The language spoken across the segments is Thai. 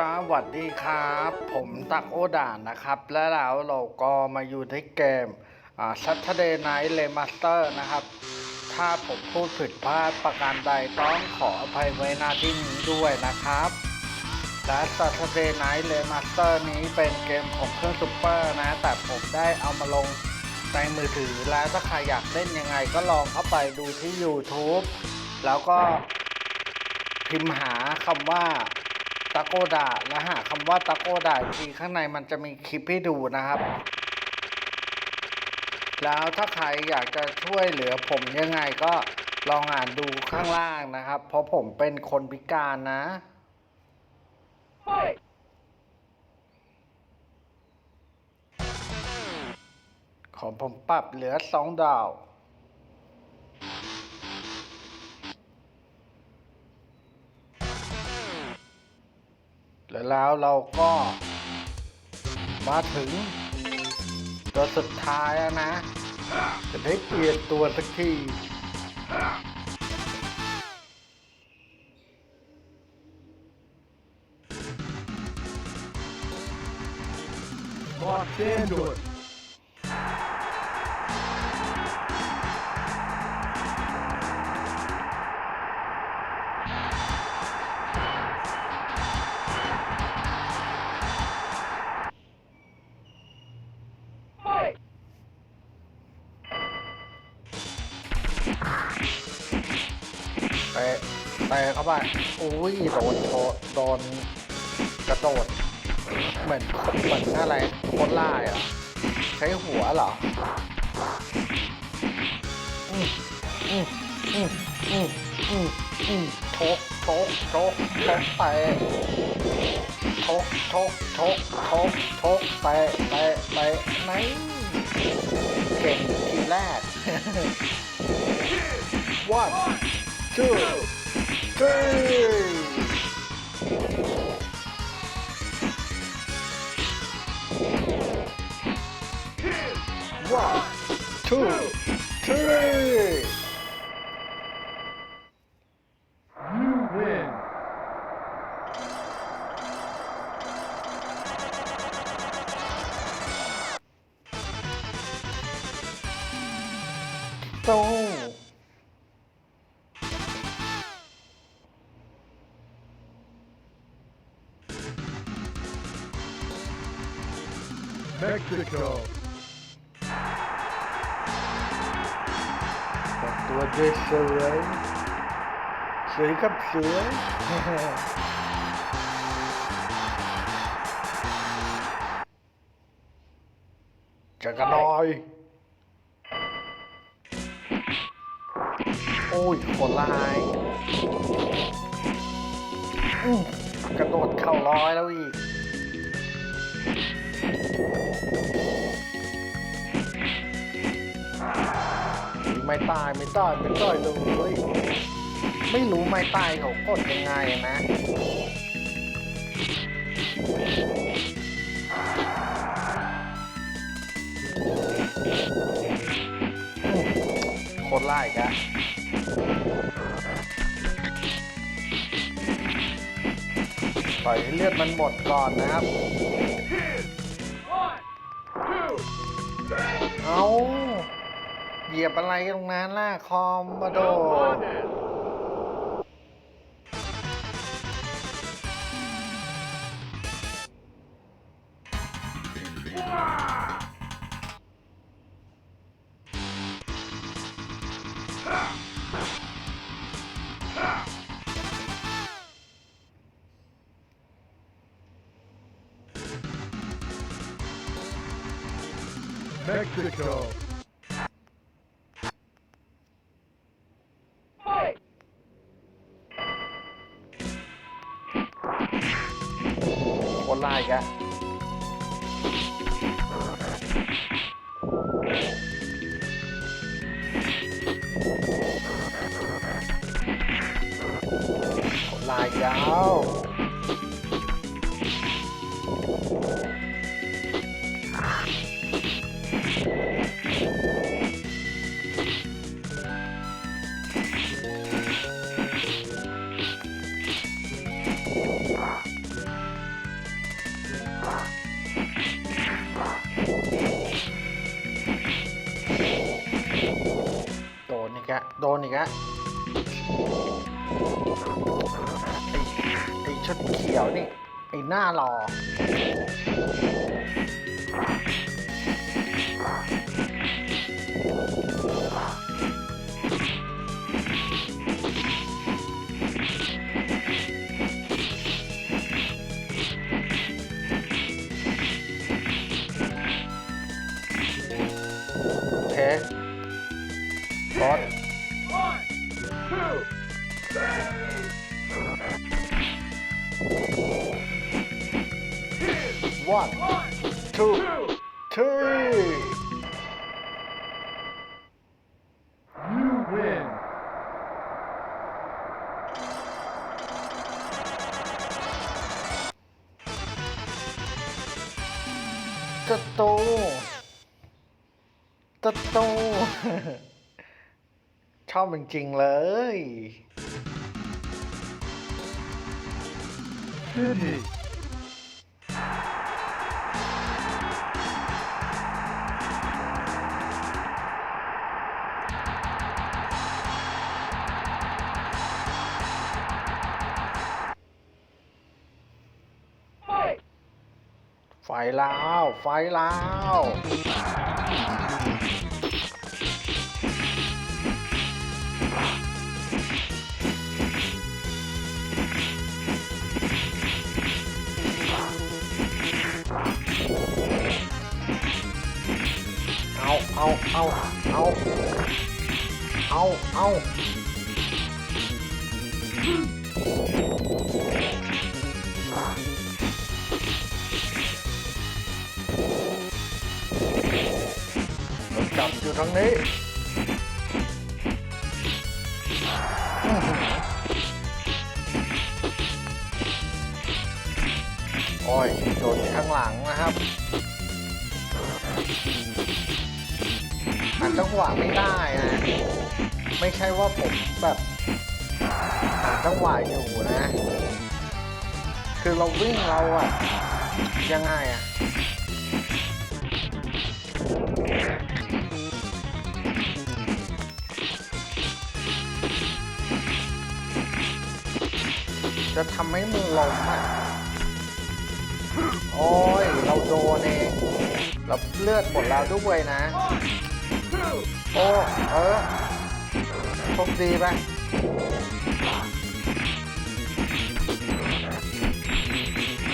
สวัสดีครับ ผมตักโอด่านนะครับ และแล้วเราก็มาอยู่ในเกมอ่า Saturday Night Remaster นะครับ ถ้าผมพูดผิดพลาดประการใดต้องขออภัยไว้หน้าที่นี้ด้วยนะครับ และ Saturday Night Remaster นี้เป็นเกมของเครื่องซุปเปอร์นะ แต่ผมได้เอามาลงในมือถือ แล้วถ้าใครอยากเล่นยังไงก็ลองเข้าไปดูที่ YouTube แล้วก็พิมพ์หาคำว่า ตะโกดาและหาคำว่าตะโกดาทีข้างในมันจะมีคลิปให้ดูนะครับ แล้วถ้าใครอยากจะช่วยเหลือผมยังไงก็ลองอ่านดูข้างล่างนะครับ เพราะผมเป็นคนพิการนะของผมปรับเหลือสองดาว แล้วเราก็มาถึง ตัวสุดท้ายแล้วนะ จะได้เปลี่ยนตัวสักที Los Angeles. เต เตะเข้าไปอุ้ยโดนโชว์โดนกระโดด เหมือนเหมือนอะไรคนล่าอะ ใช้หัวเหรออืมอืมอืมอืมอืมอืมโชกโชกโชกโชกเตะโชกโชกโชกโชกโชกเตะเตะเตะไหนเก่งทีแรก one two three 1 two three Mexico. ต่งตัวด้วยสวยสวยกับสวยจะกระดอย โอ้ยโหดลายอื้อกระโดดเข่าร้อยแล้วอีก ไม่ตายไม่ตายไม่ตายเลยไม่รู้ไม่ตายเขากดยังไงนะอื้อโคตรไล่กะปล่อยให้เลือดมันหมดก่อนนะครับ เอา เหยียบอะไรตรงนั้นล่ะคอมบโด Mexico. โชอบจริงๆเลยไฟลาว ไฟลาว เอาเอาเอาเอาเอาเอามันจับอยู่ทางนี้โอ้ยโดนข้างหลังนะครับ จังหวะไม่ได้นะ ไม่ใช่ว่าผมแบบหาจังหวะอยู่นะ คือเราวิ่งเราอะยังไงอะจะทำให้มือล้มอะ โอ้ย เราโดนเอง เราเลือดหมดแล้วด้วยนะ โอ้เออโชคดีไป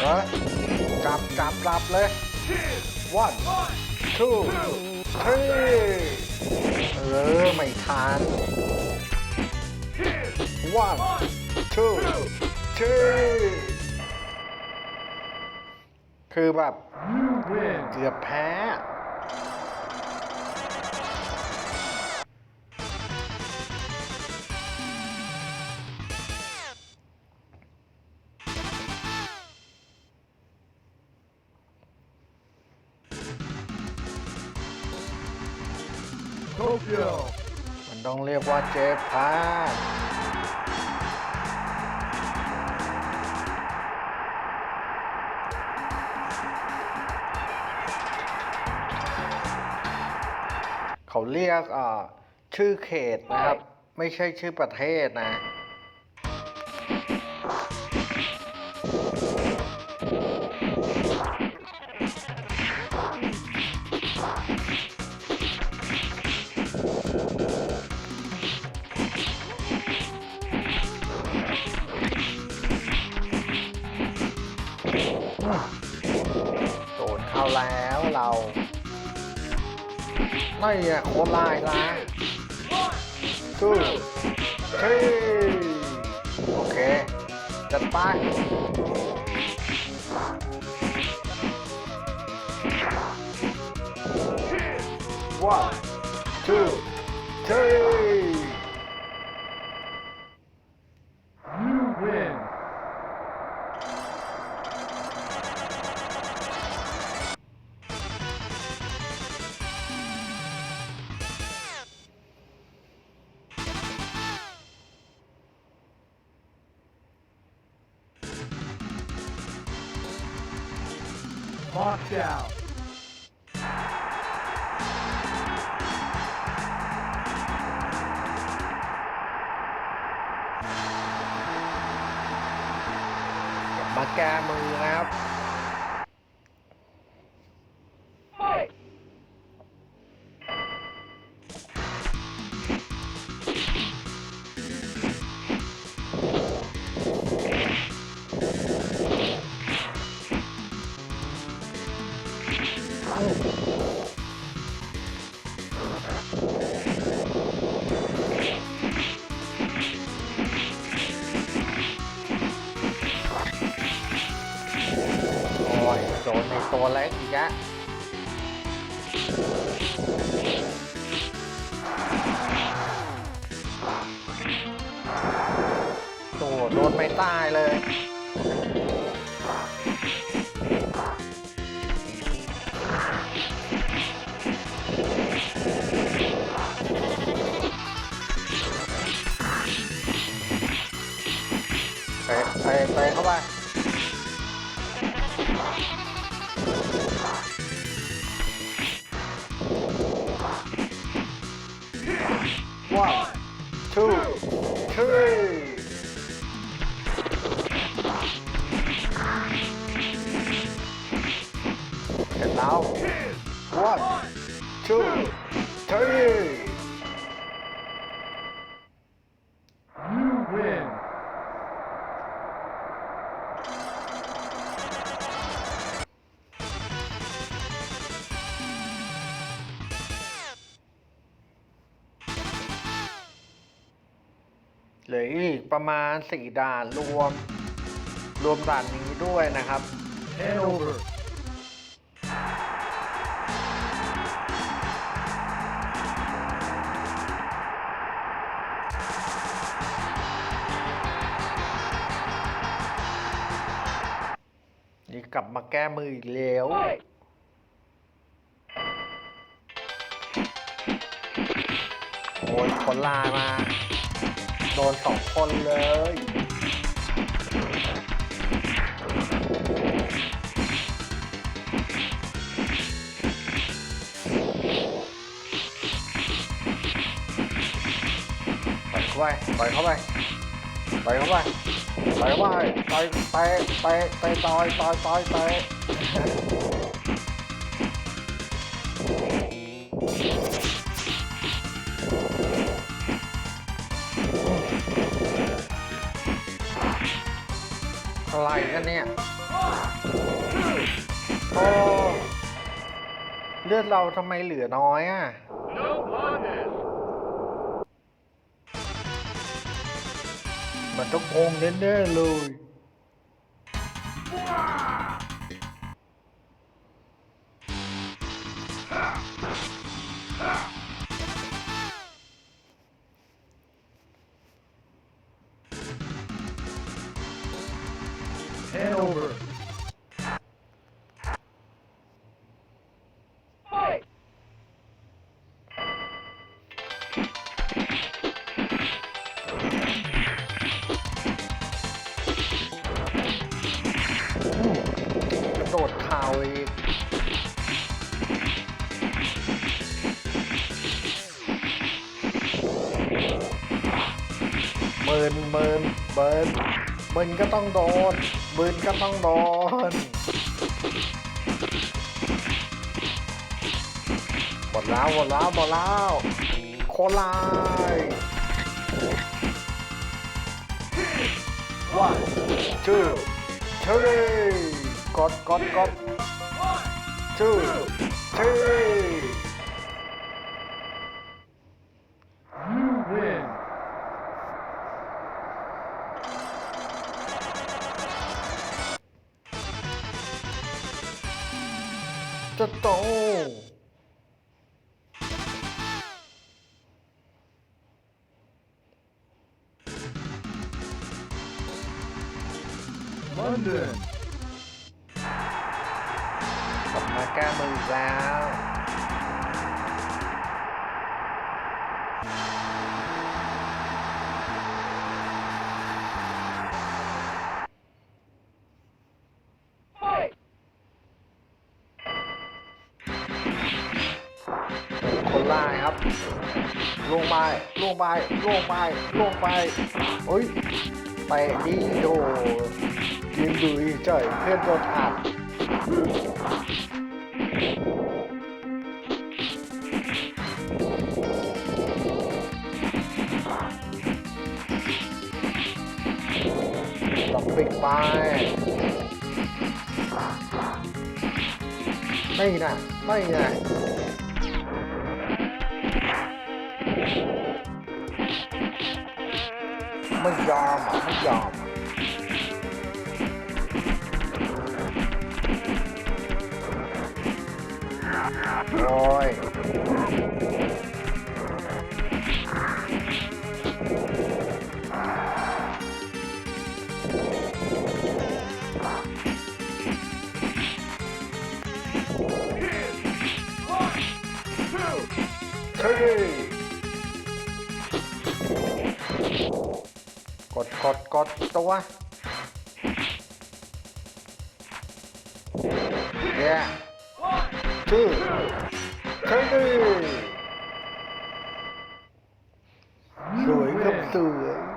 เออกลับกลับกลับเลย one two three เออ ไม่ทัน one two three คือแบบ เกือบแพ้ ต้องเรียกว่าเจฟพาสเขาเรียกอ่าชื่อเขตนะครับ ไม่ใช่ชื่อประเทศนะ ไม่อะโคตรลายละสู้ทีโอเค จัดไป one two three มาแก้มือนะครับ โอ้โดนไม่ตายเลยเตะเตะเตะเข้าไป one two three two three You win. เหลืออีกประมาณสี่ด่านรวม รวมด่านนี้ด้วยนะครับ Head over. มาแก้มืออีกแล้วโอ้ยคนลามา โดนสองคนเลยปล่อยเข้าไปปล่อยเข้าไปปล่อยเข้าไป ปล่อยเข้าไปไปไปไปต่อยต่อยต่อยต่อยอะไรกันเนี่ย โอ้ เลือดเราทำไมเหลือน้อยอะ มันต้องโกงแน่ๆเลย ดเข่าอีกเบิร์นเบิร์นเบิร์นเบิร์นก็ต้องโดนเบิร์นก็ต้องโดนหมดแล้วหมดแล้วหมดแล้วโคลาย one two three กดกดกด two three You win. จะโต London. ล่ายครับ ลงไปลงไปลงไปลงไปเฮ้ยไปดีโดยิงดูเฉยเพื่อนโดนอัดต้องปิดไปไม่นะไม่นะ ยอมอะไม่ยอมอะโอ้ยเฮ้ย กดกดตัวเนี่ย two, three สวยครับสวย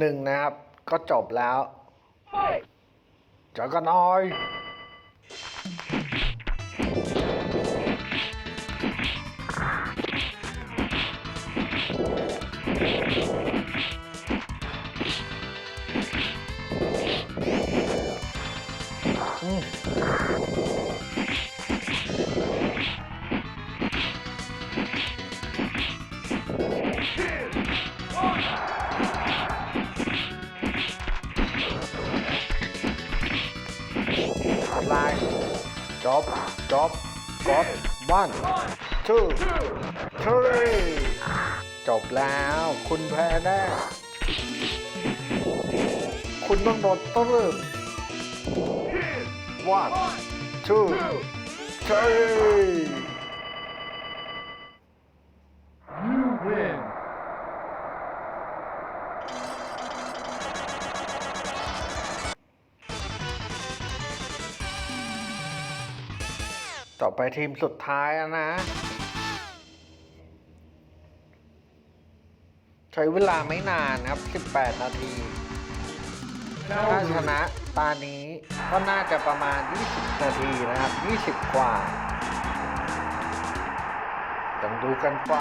หนึ่งนะครับ ก็จบแล้วเจอกันหน่อย คุณแพ้แน่ คุณต้องโดนตื้ม one two three You win. ต่อไปทีมสุดท้ายแล้วนะ ช้เวลาไม่นานครับ 18 นาที ถ้าชนะตานี้ก็น่าจะประมาณ 20 นาทีนะครับ 20 กว่า ต้องดูกันไป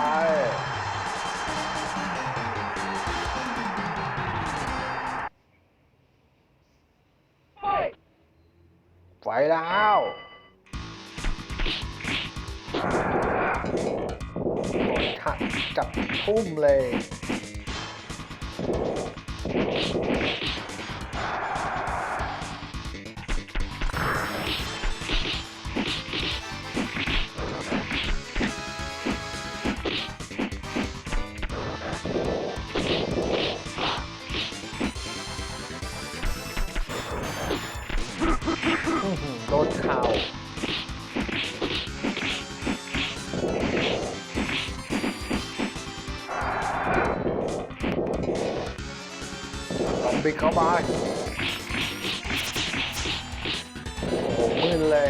ไฟแล้ว หักจับทุ่มเลย โดนเข่า ต้องบิดเข้าไปโอ้โหมึนเลย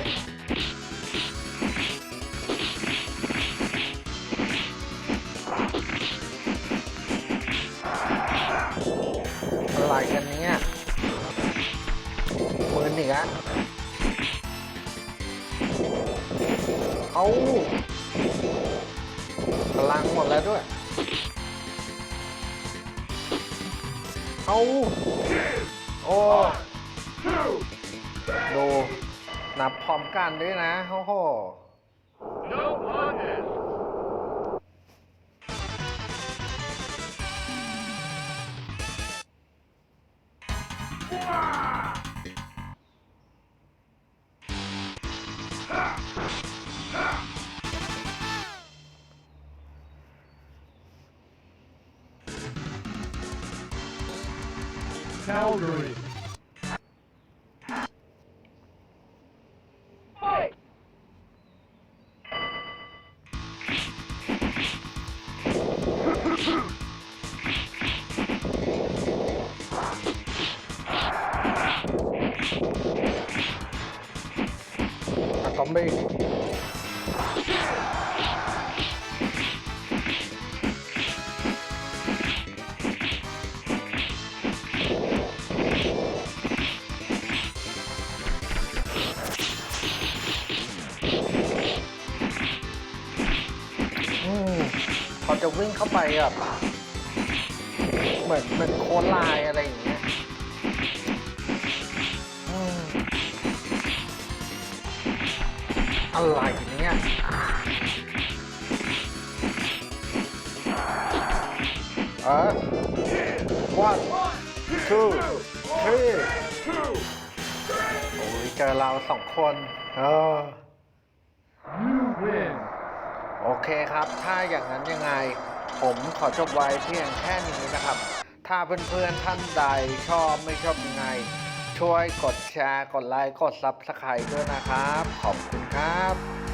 อะไรกันเนี่ยมืนอีกอะเอาพลังหมดแล้วด้วย โอ้ดูนับพร้อมกันด้วยนะโอ้โห Wow. sau đùi zombie วิ่งเข้าไปแบบเหมือนเหมือนโค้ดลายอะไรอย่างเงี้ยอืมอะไรเนี่ยเออ one two three โอ้ยเจอเราสองคน เออ You win. โอเคครับ ถ้าอย่างนั้นยังไง ผมขอจบไว้เพียงแค่นี้นะครับ ถ้าเพื่อนๆท่านใดชอบไม่ชอบยังไง ช่วยกดแชร์ กดไลค์ กดซับสไครต์ด้วยนะครับ ขอบคุณครับ